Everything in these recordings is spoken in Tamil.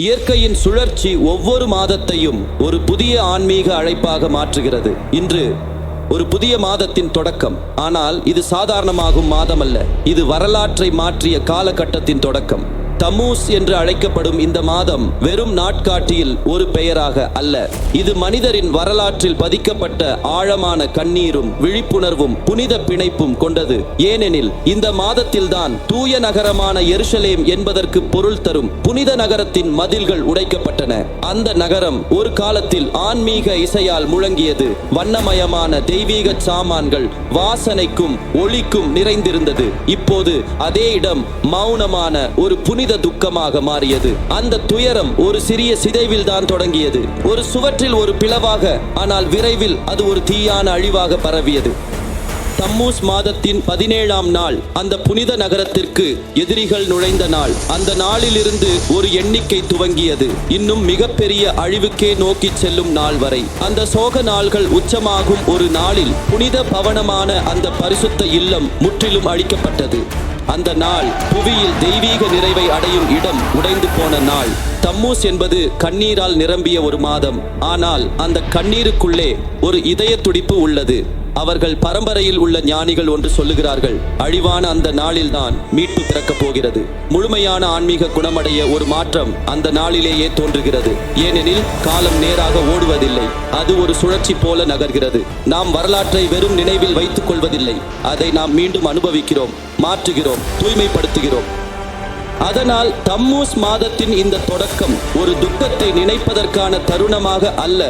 இயற்கையின் சுழற்சி ஒவ்வொரு மாதத்தையும் ஒரு புதிய ஆன்மீக அழைப்பாக மாற்றுகிறது. இன்று ஒரு புதிய மாதத்தின் தொடக்கம். ஆனால் இது சாதாரணமாகும் மாதமல்ல. இது வரலாற்றை மாற்றிய காலகட்டத்தின் தொடக்கம். தமூஸ் என்று அழைக்கப்படும் இந்த மாதம் வெறும் நாட்காட்டியில் ஒரு பெயராக அல்ல. இது மனிதரின் வரலாற்றில் பதிக்கப்பட்ட ஆழமான கண்ணீரும் விழிப்புணர்வும் புனித பிணைப்பும் கொண்டது. ஏனெனில் இந்த மாதத்தில்தான் தூய நகரமான எருசலேம் என்பதற்கு பொருள் தரும் புனித நகரத்தின் மதில்கள் உடைக்கப்பட்டன. அந்த நகரம் ஒரு காலத்தில் ஆன்மீக இசையால் முழங்கியது. வண்ணமயமான தெய்வீக சாமான்கள் வாசனைக்கும் ஒளிக்கும் நிறைந்திருந்தது. இப்போது அதே இடம் மௌனமான ஒரு புனித துக்கமாக மாறியது. அந்த துயரம் ஒரு சிறிய சிதைவில் தான் தொடங்கியது. ஒரு சுவற்றில் ஒரு பிளவாக ஆனால் விரைவில் அது ஒரு தீயான அழிவாக பரவியது. தம்மூஸ் மாதத்தின் பதினேழாம் நாள் அந்த புனித நகரத்திற்கு எதிரிகள் நுழைந்த நாள். அந்த நாளிலிருந்து ஒரு எண்ணிக்கை துவங்கியது. இன்னும் மிகப்பெரிய அழிவுக்கே நோக்கி செல்லும் நாள் வரை. அந்த சோக நாள்கள் உச்சமாகும் ஒரு நாளில் புனித பவனமான அந்த பரிசுத்த இல்லம் முற்றிலும் அழிக்கப்பட்டது. அந்த நாள் புவியில் தெய்வீக நிறைவை அடையும் இடம் உடைந்து போன நாள். தம்மூஸ் என்பது கண்ணீரால் நிரம்பிய ஒரு மாதம். ஆனால் அந்த கண்ணீருக்குள்ளே ஒரு இதய துடிப்பு உள்ளது. அவர்கள் பரம்பரையில் உள்ள ஞானிகள் ஒன்று சொல்லுகிறார்கள் அழிவான அந்த நாளில் தான் மீட்பு பிறக்கப் போகிறது. முழுமையான ஆன்மீக குணமடைய ஒரு மாற்றம் அந்த நாளிலேயே தோன்றுகிறது. ஏனெனில் காலம் நேராக ஓடுவதில்லை. அது ஒரு சுழற்சி போல நகர்கிறது. நாம் வரலாற்றை வெறும் நினைவில் வைத்துக் கொள்வதில்லை. அதை நாம் மீண்டும் அனுபவிக்கிறோம் மாற்றுகிறோம் தூய்மைப்படுத்துகிறோம். அதனால் தம்மூஸ் மாதத்தின் இந்த தொடக்கம் ஒரு துக்கத்தை நினைப்பதற்கான தருணமாக அல்ல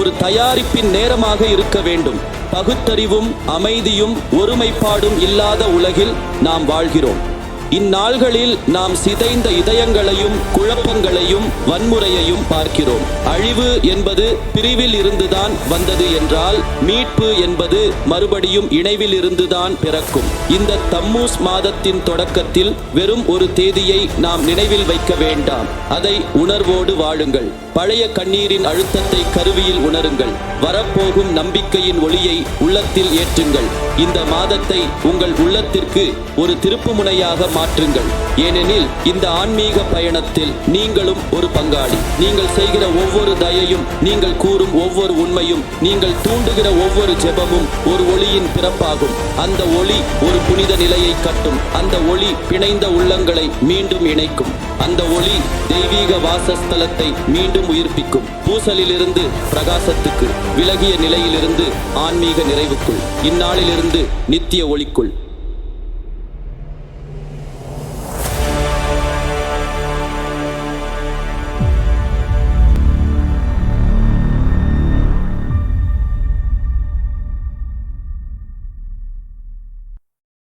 ஒரு தயாரிப்பின் நேரமாக இருக்க வேண்டும். பகுத்தறிவும் அமைதியும் ஒருமைப்பாடும் இல்லாத உலகில் நாம் வாழ்கிறோம். இந்நாள்களில் நாம் சிதைந்த இதயங்களையும் குழப்பங்களையும் வன்முறையையும் பார்க்கிறோம். அழிவு என்பது பிரிவில் இருந்துதான் வந்தது என்றால் மீட்பு என்பது மறுபடியும் இணைவில் இருந்துதான் பிறக்கும். இந்த தம்மூஸ் மாதத்தின் தொடக்கத்தில் வெறும் ஒரு தேதியை நாம் நினைவில் வைக்க வேண்டாம். அதை உணர்வோடு வாழுங்கள். பழைய கண்ணீரின் அழுத்தத்தை கருவியில் உணருங்கள். வரப்போகும் நம்பிக்கையின் ஒளியை உள்ளத்தில் ஏற்றுங்கள். இந்த மாதத்தை உங்கள் உள்ளத்திற்கு ஒரு திருப்புமுனையாக மாற்றுங்கள். ஏனெனில் இந்த ஆன்மீக பயணத்தில் நீங்களும் ஒரு பங்காளி. நீங்கள் செய்கிற ஒவ்வொரு தயையும் நீங்கள் கூறும் ஒவ்வொரு உண்மையும் நீங்கள் தூண்டுகிற ஒவ்வொரு ஜெபமும் ஒரு ஒளியின் பிறப்பாகும். அந்த ஒளி ஒரு புனித நிலையை கட்டும். அந்த ஒளி பிணைந்த உள்ளங்களை மீண்டும் இணைக்கும். அந்த ஒளி தெய்வீக வாசஸ்தலத்தை மீண்டும் உயிர்ப்பிக்கும். பூசலிலிருந்து பிரகாசத்துக்கு விலகிய நிலையிலிருந்து ஆன்மீக நிறைவுக்குள் இந்நாளிலிருந்து நித்திய ஒளிக்குள்.